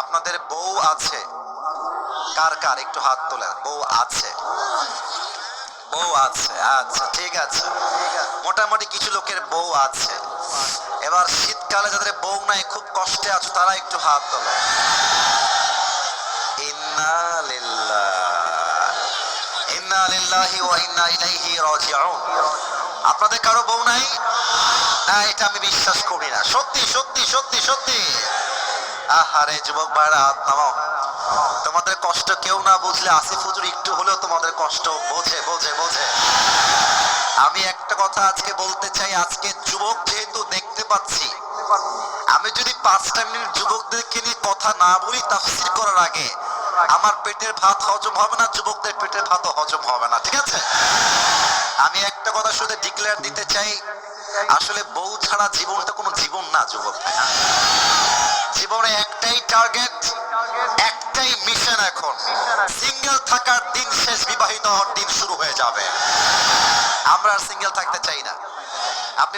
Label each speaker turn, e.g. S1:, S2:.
S1: আপনাদের বউ আছে। কার কার? একটু হাত তোলেন বউ আছে। বউ আছে আচ্ছা ঠিক আছে। মোটামুটি কিছু লোকের বউ আছে। এবার শীতকালে যাদের বউ নাই, খুব কষ্টে আছো, তারা একটু হাত তোলো আপনাদের কারও বউ নাই? না, এটা আমি বিশ্বাস করি না। সত্যি সত্যি সত্যি সত্যি। আহারে যুবক ভাইরা হাত তোমাদের কষ্ট কেউ না বুঝলে, আসিফ হুজুর একটু হলেও তোমাদের কষ্ট বোঝে বোঝে বোঝে। আমি একটা কথা আজকে বলতে চাই, আজকে যুবক যেহেতু দেখতে পাচ্ছি, আমি যদি পাঁচটা মিনিট যুবকদেরকে নিয়ে কথা না বলি, তাফসির করার আগে আমার পেটের ভাত হজম হবে না, যুবকদের পেটের ভাতও হজম হবে না, ঠিক আছে? আমি একটা কথা শুধু ডিক্লেয়ার দিতে চাই, আসলে বউ ছাড়া জীবনটা কোনো জীবন না, যুবক ভাইয়া। জীবনে একটাই টার্গেট একটাই মিশন এখন। সিঙ্গেল থাকার দিন শেষ, বিবাহিত হওয়ার দিন শুরু হয়ে যাবে। আমরা আর সিঙ্গেল থাকতে চাই না।